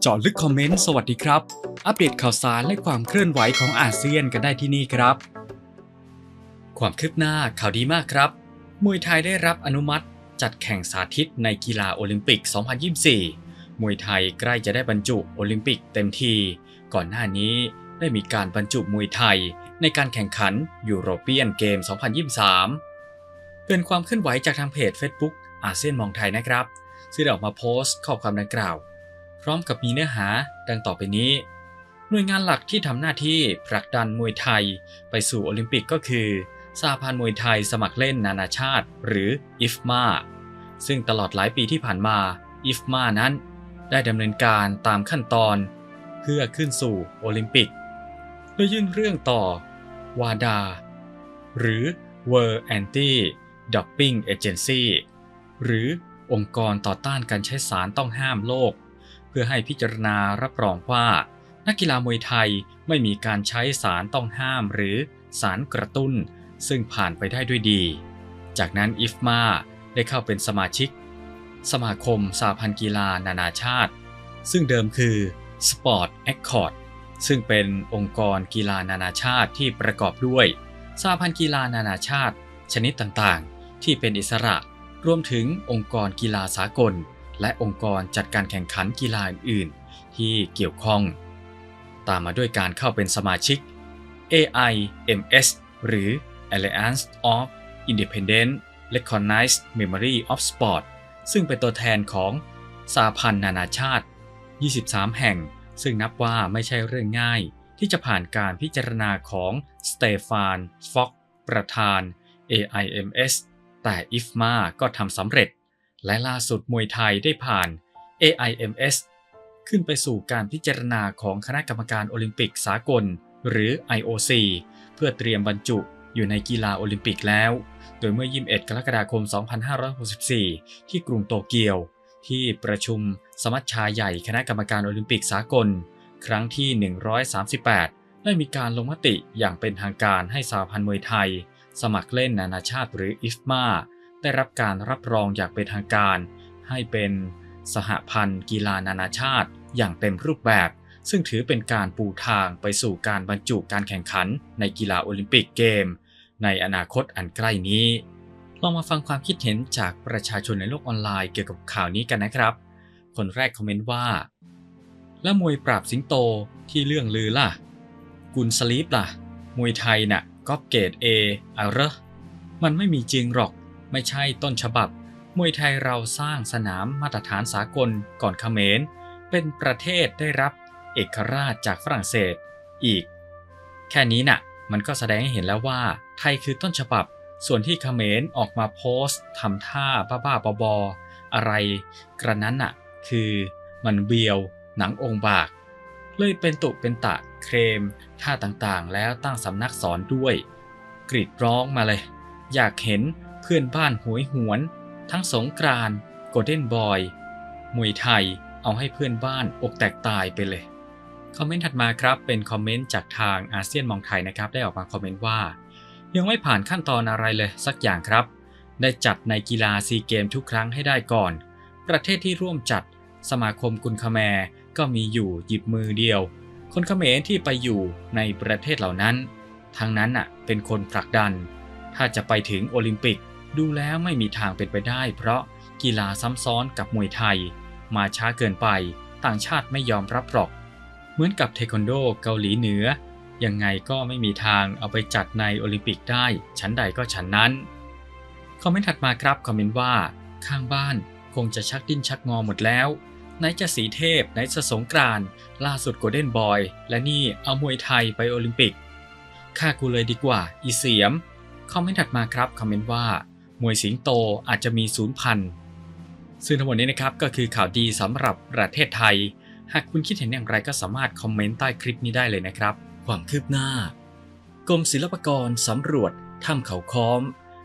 เจาะลึกคอมเมนต์สวัสดีครับ อัปเดตข่าวสารและความเคลื่อนไหวของอาเซียนกันได้ที่นี่ครับ ความคืบหน้าข่าวดีมากครับ มวยไทยได้รับอนุมัติ จัดแข่งสาธิตในกีฬาโอลิมปิก 2024 มวยไทยใกล้จะได้บรรจุโอลิมปิกเต็มที ก่อนหน้านี้ได้มีการบรรจุมวยไทยในการแข่งขันยูโรเปียนเกม 2023 เป็นความเคลื่อนไหวจากทางเพจ Facebook อาเซียนมองไทยนะครับ ซึ่งออกมาโพสต์ข้อความดังกล่าว พร้อมกับมีเนื้อหาดังต่อไปนี้ หน่วยงานหลักที่ทำหน้าที่ผลักดันมวยไทย ไปสู่โอลิมปิกก็คือสหพันธ์มวยไทยสมัครเล่นนานาชาติ หรือ IFMA ซึ่งตลอดหลายปีที่ผ่านมา IFMA นั้น ได้ดำเนินการตามขั้นตอน เพื่อขึ้นสู่โอลิมปิกโดยยื่นเรื่องต่อ WADA หรือ World Anti Doping Agency หรือองค์กรต่อต้านการใช้สารต้องห้ามโลก พื่อให้พิจารณารับรองว่า นักกีฬามวยไทยไม่มีการใช้สารต้องห้ามหรือสารกระตุ้น ซึ่งผ่านไปได้ด้วยดี จากนั้นอิฟมาได้เข้าเป็นสมาชิก สมาคมสาพันธ์กีฬานานาชาติ ซึ่งเดิมคือ Sport Accord ซึ่งเป็นองค์กรกีฬานานาชาติที่ประกอบด้วยสาพันธ์กีฬานานาชาติ ชนิดต่างๆ ที่เป็นอิสระรวมถึงองค์กรกีฬาสากล และองค์กรจัดการแข่งขันกีฬาอื่นๆ ที่เกี่ยวข้อง ตามมาด้วยการเข้าเป็นสมาชิก AIMS หรือ Alliance of Independent Recognized Memory of Sport ซึ่งเป็นตัวแทนของสาพันธ์นานาชาติ 23 แห่ง ซึ่งนับว่าไม่ใช่เรื่องง่าย ที่จะผ่านการพิจารณาของสเตฟานฟ็อกประธาน AIMS แต่ IFMA ก็ทำสำเร็จ และล่าสุดมวยไทยได้ผ่าน AIMS ขึ้นไปสู่การพิจารณาของคณะกรรมการโอลิมปิกสากล หรือ IOC เพื่อเตรียมบรรจุอยู่ในกีฬาโอลิมปิกแล้ว โดยเมื่อ 21 กรกฎาคม 2564 ที่กรุงโตเกียว ที่ประชุมสมัชชาใหญ่คณะกรรมการโอลิมปิกสากล ครั้งที่ 138 ได้มีการลงมติอย่างเป็นทางการให้สาพันธ์มวยไทย สมัครเล่นนานาชาติหรือ IFMA ได้รับการรับรองอย่างเป็นทางการ ให้เป็นสหพันธ์กีฬานานาชาติ อย่างเต็มรูปแบบ ซึ่งถือเป็นการปูทางไปสู่การบรรจุการแข่งขันในกีฬาโอลิมปิกเกม ในอนาคตอันใกล้นี้ลองมาฟังความคิดเห็นจากประชาชนในโลกออนไลน์เกี่ยวกับข่าวนี้กันนะครับ คนแรกคอมเมนต์ว่า แล้วมวยปราบสิงโตที่เรื่องลือล่ะ กุนสลีปล่ะ มวยไทยน่ะก็เกรด A อะเหรอมันไม่มีจริงหรอก ไม่ใช่ต้นฉบับ มวยไทยเราสร้างสนามมาตรฐานสากลก่อนเขมร เป็นประเทศได้รับเอกราชจากฝรั่งเศสอีก แค่นี้น่ะ มันก็แสดงให้เห็นแล้วว่า ไทยคือต้นฉบับ ส่วนที่เขมรออกมาโพสต์ทำท่าบ้าๆบอๆอะไร กระนั้นน่ะ คือมันเบียว หนังองค์บาก เลยเป็นตุเป็นตะเครม ท่าต่างๆ แล้วตั้งสำนักสอนด้วย กรีดร้องมาเลย อยากเห็น เพื่อนบ้านหวยหวน ทั้งสงกรานโกลเด้นบอย มวยไทยเอาให้เพื่อนบ้านอกแตกตายไปเลย คอมเมนต์ถัดมาครับ เป็นคอมเมนต์จากทางอาเซียนมองไทยนะครับ ได้ออกมาคอมเมนต์ว่า ยังไม่ผ่านขั้นตอนอะไรเลยสักอย่างครับ ได้จัดในกีฬาซีเกมทุกครั้งให้ได้ก่อน ประเทศที่ร่วมจัดสมาคมกุนคแมก็มีอยู่หยิบมือเดียว คนเขมรที่ไปอยู่ในประเทศเหล่านั้น ทั้งนั้นน่ะเป็นคนผลักดัน ถ้าจะไปถึงโอลิมปิก ดูแล้วไม่มีทางเป็นไปได้ เพราะกีฬาซ้ำซ้อนกับมวยไทย มาช้าเกินไปต่างชาติไม่ยอมรับหรอก เหมือนกับเทควันโดเกาหลีเหนือ ยังไงก็ไม่มีทางเอาไปจัดในโอลิมปิกได้ชั้นใดก็ชั้นนั้น คอมเมนต์ถัดมาครับคอมเมนต์ว่า ข้างบ้านคงจะชักดิ้นชักงอหมดแล้วไหนจะสีเทพไหนจะสงกรานล่าสุดโกลเด้นบอย และนี่เอามวยไทยไปโอลิมปิกฆ่ากูเลยดีกว่า อีเสียม คอมเมนต์ถัดมาครับ คอมเมนต์ว่า มวยสิงโตอาจจะมีศูนย์พันซึ่งทั้งหมดนี้นะครับก็คือข่าวดีสำหรับประเทศไทย หากคุณคิดเห็นอย่างไรก็สามารถคอมเมนต์ใต้คลิปนี้ได้เลยนะครับ ความคืบหน้ากรมศิลปากรสำรวจถ้ำเขาค้อม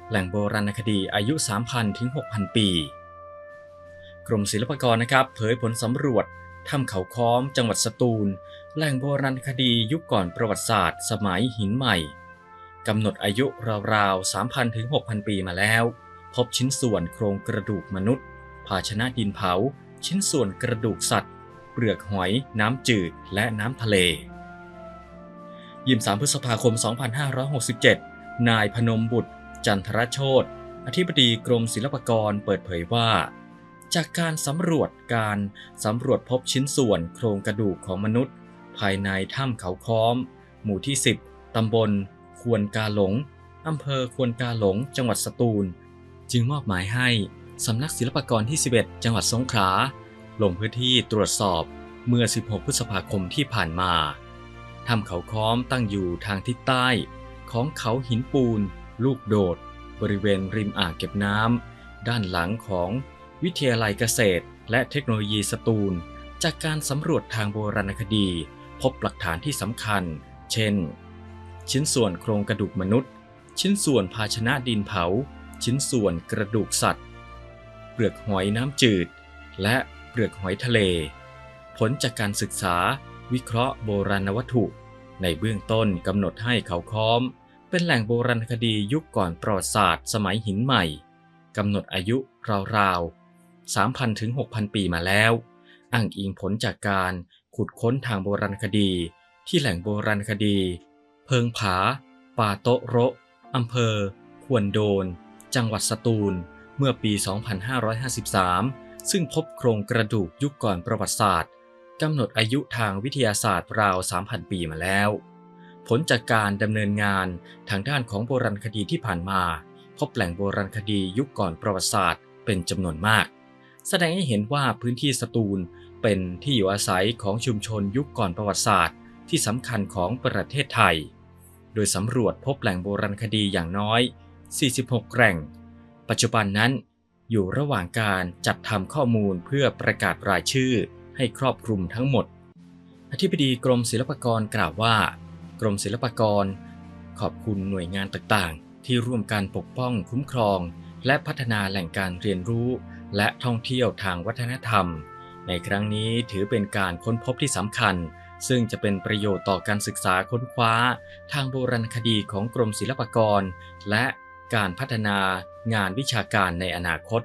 แหล่งโบราณคดีอายุ 3,000 ถึง 6,000 ปี กรมศิลปากรนะครับ เผยผลสำรวจถ้ำเขาค้อม จังหวัดสตูล แหล่งโบราณคดียุคก่อนประวัติศาสตร์ สมัยหินใหม่ กำหนดอายุราวๆ 3,000 ถึง 6,000 ปีมาแล้ว พบชิ้นส่วนโครงกระดูกมนุษย์ ภาชนะดินเผา ชิ้นส่วนกระดูกสัตว์ เปลือกหอย น้ำจืด และน้ำทะเล 23 พฤษภาคม 2567 นายพนมบุตร จันทรโชตอธิบดีกรมศิลปากรเปิดเผยว่า จากการสำรวจการสำรวจพบชิ้นส่วนโครงกระดูกของมนุษย์ ภายในถ้ำเขาค้อม หมู่ที่ 10 ตำบล ควนกาหลงอำเภอควนกาหลง จังหวัดสตูล จึงมอบหมายให้สำนักศิลปากรที่ 11 จังหวัดสงขลาลงพื้นที่ตรวจสอบเมื่อ 16 พฤษภาคมที่ผ่านมาถ้ำเขาค้อมตั้งอยู่ทางทิศใต้ ของเขาหินปูน ลูกโดด บริเวณริมอ่างเก็บน้ำด้านหลังของวิทยาลัยเกษตร และเทคโนโลยีสตูล จากการสำรวจทางโบราณคดี พบหลักฐานที่สำคัญ เช่น ชิ้นส่วนโครงกระดูกมนุษย์ ชิ้นส่วนภาชนะดินเผา ชิ้นส่วนกระดูกสัตว์ เปลือกหอยน้ำจืด และเปลือกหอยทะเล ผลจากการศึกษาวิเคราะห์โบราณวัตถุ ในเบื้องต้นกำหนดให้เขาค้อม เป็นแหล่งโบราณคดียุคก่อนประวัติศาสตร์สมัยหินใหม่กำหนดอายุราวๆ 3,000 ถึง 6,000 ปีมาแล้ว อ้างอิงผลจากการขุดค้นทางโบราณคดี ที่แหล่งโบราณคดี เพิงผา ป่าโตะโระอำเภอ ควนโดน จังหวัดสตูล เมื่อปี 2553 ซึ่งพบโครงกระดูกยุคก่อนประวัติศาสตร์กำหนดอายุทางวิทยาศาสตร์ราว 3,000 ปีมาแล้ว ผลจากการดำเนินงานทางด้านของโบราณคดีที่ผ่านมา พบแหล่งโบราณคดียุคก่อนประวัติศาสตร์เป็นจำนวนมาก แสดงให้เห็นว่าพื้นที่สตูลเป็นที่อยู่อาศัยของชุมชนยุคก่อนประวัติศาสตร์ ที่สำคัญของประเทศไทย โดยสำรวจพบแหล่งโบราณคดีอย่างน้อย 46 แหล่ง ปัจจุบันนั้น อยู่ระหว่างการจัดทำข้อมูลเพื่อประกาศรายชื่อให้ครอบคลุมทั้งหมด อธิบดีกรมศิลปากรกล่าวว่า กรมศิลปากร ขอบคุณหน่วยงานต่างๆ ที่ร่วมการปกป้องคุ้มครอง และพัฒนาแหล่งการเรียนรู้ และท่องเที่ยวทางวัฒนธรรม ในครั้งนี้ถือเป็นการค้นพบที่สำคัญ ซึ่งจะเป็นประโยชน์ต่อการศึกษาค้นคว้า ทางโบราณคดีของกรมศิลปากร และการพัฒนางานวิชาการในอนาคต